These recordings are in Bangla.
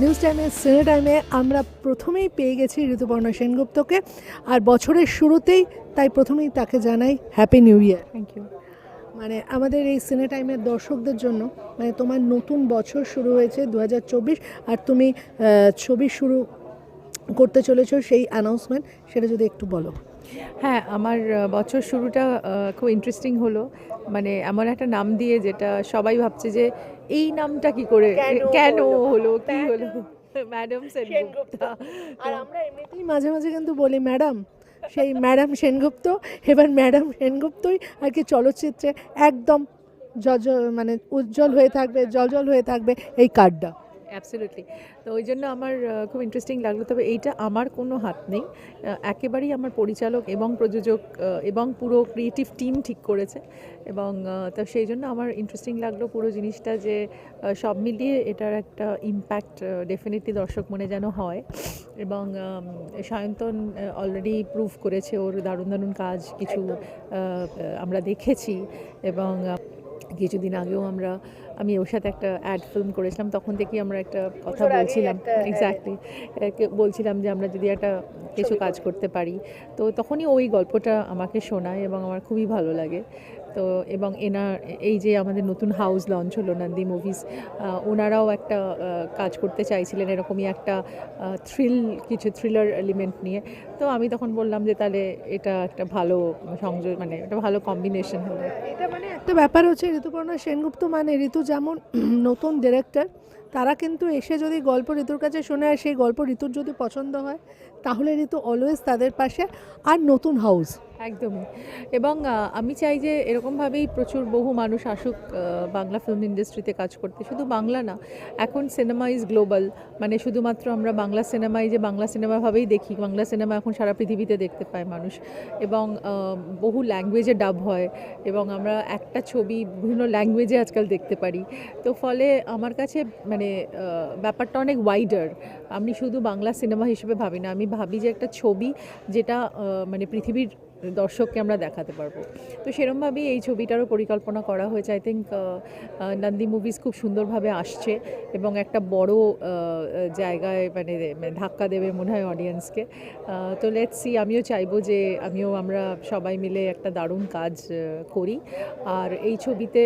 নিউজ টাইমে সিনে টাইমে আমরা প্রথমেই পেয়ে গেছি ঋতুপর্ণা সেনগুপ্তকে। আর বছরের শুরুতেই তাই প্রথমেই তাকে জানাই happy new year thank you মানে আমাদের এই সিনে টাইমের দর্শকদের জন্য মানে তোমার নতুন বছর শুরু হয়েছে দু হাজার চব্বিশ আর তুমি ছবি শুরু করতে চলেছো সেই অ্যানাউন্সমেন্ট সেটা যদি একটু বলো। হ্যাঁ আমার বছর শুরুটা খুব ইন্টারেস্টিং হলো। মানে এমন একটা নাম দিয়ে যেটা সবাই ভাবছে যে এই নামটা কি করে? কেন? হলো? কি হলো? ম্যাডাম সেনগুপ্তা। আর আমরা এমনিতেই মাঝে মাঝে কিন্তু বলি ম্যাডাম সেই ম্যাডাম সেনগুপ্ত। এবার ম্যাডাম সেনগুপ্তই আর কি চলচ্চিত্রে একদম জজ মানে উজ্জ্বল হয়ে থাকবে জজল হয়ে থাকবে এই কার্ডটা। অ্যাবসলিউটলি তো ওই জন্য আমার খুব ইন্টারেস্টিং লাগল। তবে এইটা আমার কোনো হাত নেই। একেবারেই আমার পরিচালক এবং প্রযোজক এবং পুরো ক্রিয়েটিভ টিম ঠিক করেছে। এবং তো সেই জন্য আমার ইন্টারেস্টিং লাগল পুরো জিনিসটা যে সব মিলিয়ে এটার একটা ইম্প্যাক্ট ডেফিনেটলি দর্শক মনে যেন হয়। এবং সায়ন্তন অলরেডি প্রুভ করেছে ওর দারুণ দারুণ কাজ। কিছু আমরা দেখেছি। এবং কিছুদিন আগেও আমরা আমি ওর সাথে একটা অ্যাড ফিল্ম করেছিলাম তখন থেকেই আমরা একটা কথা বলছিলাম। এক্স্যাক্টলি বলছিলাম যে আমরা যদি একটা কিছু কাজ করতে পারি। তো তখনই ওই গল্পটা আমাকে শোনায় এবং আমার খুবই ভালো লাগে। তো এবং এনার, এই যে আমাদের নতুন হাউস লঞ্চ হলো নন্দী মুভিস ওনারাও একটা কাজ করতে চাইছিলেন এরকমই একটা থ্রিল কিছু থ্রিলার এলিমেন্ট নিয়ে। তো আমি তখন বললাম যে তাহলে এটা একটা ভালো সংযোগ মানে একটা ভালো কম্বিনেশন হলো। এটা মানে একটা ব্যাপার হচ্ছে ঋতুপর্ণা সেনগুপ্ত মানে ঋতু যেমন নতুন ডিরেক্টর তারা কিন্তু এসে যদি গল্প ঋতুর কাছে শোনে আর সেই গল্প ঋতুর যদি পছন্দ হয় তাহলে ঋতু অলওয়েজ তাদের পাশে আর নতুন হাউস একদমই। এবং আমি চাই যে এরকমভাবেই প্রচুর বহু মানুষ আসুক বাংলা ফিল্ম ইন্ডাস্ট্রিতে কাজ করতে। শুধু বাংলা না, এখন সিনেমা ইজ গ্লোবাল মানে শুধুমাত্র আমরা বাংলা সিনেমায় যে বাংলা সিনেমাভাবেই দেখি, বাংলা সিনেমা এখন সারা পৃথিবীতে দেখতে পায় মানুষ। এবং বহু ল্যাঙ্গুয়েজে ডাব হয়, এবং আমরা একটা ছবি বিভিন্ন ল্যাঙ্গুয়েজে আজকাল দেখতে পারি। তো ফলে আমার কাছে মানে ব্যাপারটা অনেক ওয়াইডার আমি শুধু বাংলা সিনেমা হিসেবে ভাবি না, আমি ভাবি যে একটা ছবি যেটা মানে পৃথিবীর দর্শককে আমরা দেখাতে পারব। তো সেরমভাবেই এই ছবিটারও পরিকল্পনা করা হয়েছে। আই থিঙ্ক নন্দী মুভিজ খুব সুন্দরভাবে আসছে এবং একটা বড় জায়গায় মানে মানে ধাক্কা দেবে মনে হয় অডিয়েন্সকে তো লেটস সি আমিও চাইব যে আমিও আমরা সবাই মিলে একটা দারুণ কাজ করি। আর এই ছবিতে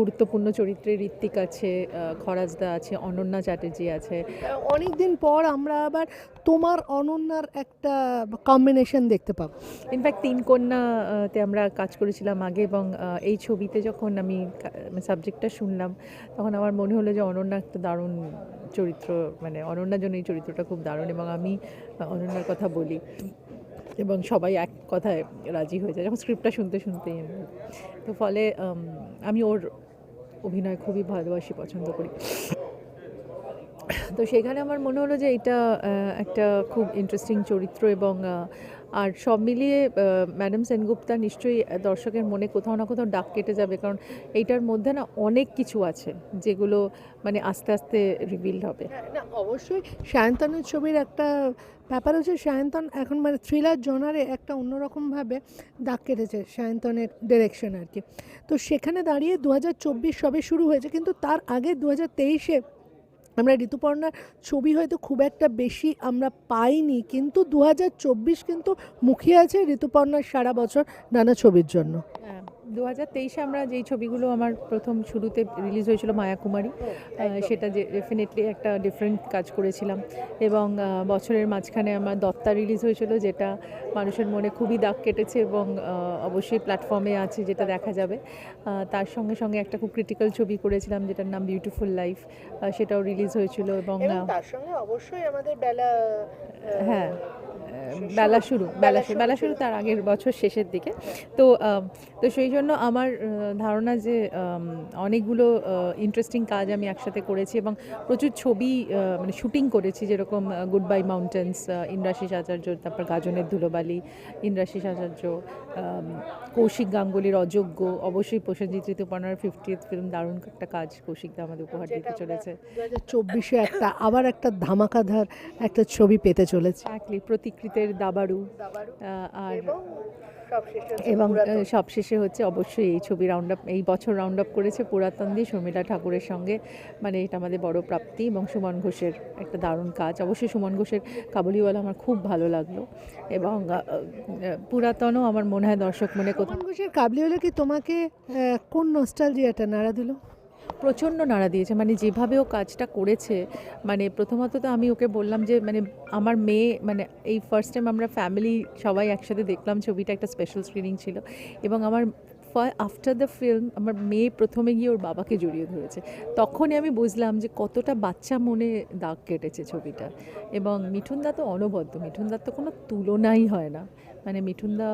গুরুত্বপূর্ণ চরিত্রে ঋত্বিক আছে খরাজদা আছে অনন্যা চ্যাটার্জি আছে। অনেক দিন পর আমরা আবার তোমার অনন্যার একটা কম্বিনেশন দেখতে পাবো। ইনফ্যাক্ট তিন কন্যাতে আমরা কাজ করেছিলাম আগে এবং এই ছবিতে যখন আমি সাবজেক্টটা শুনলাম, তখন আমার মনে হলো যে অনন্যা একটা দারুণ চরিত্র মানে অনন্যার জন্য এই চরিত্রটা খুব দারুণ এবং আমি অনন্যার কথা বলি এবং সবাই এক কথায় রাজি হয়ে যায় যখন স্ক্রিপ্টটা শুনতে শুনতেই আমি। তো ফলে আমি ওর অভিনয় খুবই ভালোবাসি, পছন্দ করি তো সেখানে আমার মনে হলো যে এটা একটা খুব ইন্টারেস্টিং চরিত্র এবং আর সব মিলিয়ে ম্যাডাম সেনগুপ্তা নিশ্চয়ই দর্শকের মনে কোথাও না কোথাও ডাক কেটে যাবে, কারণ এইটার মধ্যে না অনেক কিছু আছে যেগুলো মানে আস্তে আস্তে রিভিল হবে। না, অবশ্যই সায়ন্তনের ছবির একটা ব্যাপার হচ্ছে সায়ন্তন এখন মানে থ্রিলার জনারে একটা অন্যরকমভাবে দাগ কেটেছে সায়ন্তনের ডিরেকশন আর কি। তো সেখানে দাঁড়িয়ে দু হাজার চব্বিশ সবে শুরু হয়েছে, কিন্তু তার আগে দু হাজার তেইশে আমরা ঋতুপর্ণার ছবি হয়তো খুব একটা বেশি আমরা পাইনি, কিন্তু দু হাজার চব্বিশ কিন্তু মুখিয়ে আছে ঋতুপর্ণার সারা বছর নানা ছবির জন্য। দু হাজার তেইশে আমরা যেই ছবিগুলো আমার প্রথম শুরুতে রিলিজ হয়েছিল মায়াকুমারী সেটা যে ডেফিনেটলি একটা ডিফারেন্ট কাজ করেছিলাম। এবং বছরের মাঝখানে আমার দত্তা রিলিজ হয়েছিল যেটা মানুষের মনে খুবই দাগ কেটেছে এবং অবশ্যই প্ল্যাটফর্মে আছে যেটা দেখা যাবে। তার সঙ্গে সঙ্গে একটা খুব ক্রিটিক্যাল ছবি করেছিলাম যেটার নাম বিউটিফুল লাইফ সেটাও রিলিজ হয়েছিল এবং তার সঙ্গে অবশ্যই আমাদের বেলা হ্যাঁ। বেলা শুরু বেলা শুরু বেলা শুরু তার আগের বছর শেষের দিকে। তো তো সেই জন্য আমার ধারণা যে অনেকগুলো ইন্টারেস্টিং কাজ আমি একসাথে করেছি এবং প্রচুর ছবি মানে শুটিং করেছি যেরকম good bye mountains Indrashis Acharya তারপর গাজনের ধুলোবালি ইন্দ্রাশিস আচার্য কৌশিক গাঙ্গুলির অযোগ্য অবশ্যই প্রসেনজিৎ ঋতুপর্ণার ফিফটিথ ফিল্ম দারুণ একটা কাজ কৌশিকদা আমাদের উপহার দিতে চলেছে। দু হাজার চব্বিশে একটা আবার একটা ধামাকাধার একটা ছবি পেতে চলেছে। প্রতিকৃতি অরিজিতের দাবাড়ু আর এবং সবশেষে হচ্ছে অবশ্যই এই ছবি রাউন্ড আপ এই বছর রাউন্ড আপ করেছে পুরাতন দিয়ে শর্মিলা ঠাকুরের সঙ্গে। মানে এটা আমাদের বড় প্রাপ্তি এবং সুমন ঘোষের একটা দারুণ কাজ। অবশ্যই সুমন ঘোষের কাবুলিওয়ালা আমার খুব ভালো লাগল। এবং পুরাতনও আমার মনে হয় দর্শক মনে কোথাও ঘোষের কাবলিওয়ালা কি তোমাকে কোন নস্টালজিয়াটা নাড়া দিল? প্রচণ্ড নাড়া দিয়েছে। মানে যেভাবে ও কাজটা করেছে মানে প্রথমত তো আমি ওকে বললাম যে মানে আমার মেয়ে মানে এই ফার্স্ট টাইম আমরা ফ্যামিলি সবাই একসাথে দেখলাম ছবিটা, একটা স্পেশাল স্ক্রিনিং ছিল। এবং আমার আফটার দ্য ফিল্ম আমার মেয়ে প্রথমে গিয়ে ওর বাবাকে জড়িয়ে ধরেছে। তখনই আমি বুঝলাম যে কতটা বাচ্চা মনে দাগ কেটেছে ছবিটা। এবং মিঠুনদা তো অনবদ্য, মিঠুন মিঠুনদার তো কোনো তুলনাই হয় না। মানে মিঠুনদা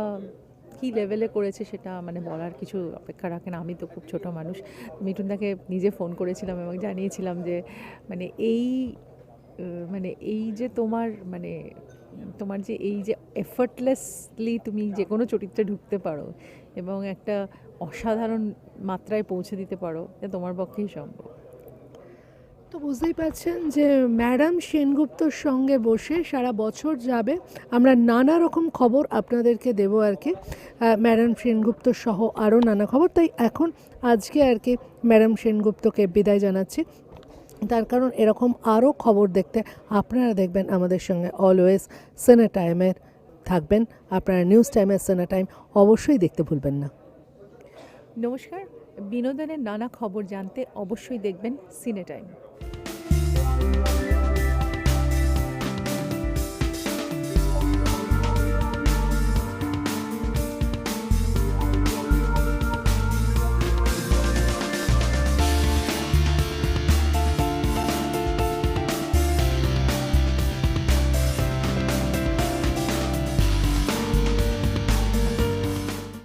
কী লেভেলে করেছে সেটা মানে বলার কিছু অপেক্ষা রাখে না আমি তো খুব ছোট মানুষ। মিঠুনদাকে নিজে ফোন করেছিলাম এবং জানিয়েছিলাম যে মানে এই মানে এই যে তোমার মানে তোমার যে এই যে এফর্টলেসলি তুমি যে কোনো চরিত্রে ঢুকতে পারো এবং একটা অসাধারণ মাত্রায় পৌঁছে দিতে পারো, এটা তোমার পক্ষেই সম্ভব। তো বুঝতেই পারছেন যে ম্যাডাম সেনগুপ্তর সঙ্গে বসে সারা বছর যাবে। আমরা নানা রকম খবর আপনাদেরকে দেব আর কি। ম্যাডাম সেনগুপ্ত সহ আরও নানা খবর। তাই এখন আজকে আর কি ম্যাডাম সেনগুপ্তকে বিদায় জানাচ্ছি। তার কারণ এরকম আরও খবর দেখতে আপনারা দেখবেন আমাদের সঙ্গে অলওয়েজ সেনা টাইমের থাকবেন। আপনারা নিউজ টাইমের সেনা টাইম অবশ্যই দেখতে ভুলবেন না। নমস্কার। বিনোদনের নানা খবর জানতে অবশ্যই দেখবেন সিনে টাইম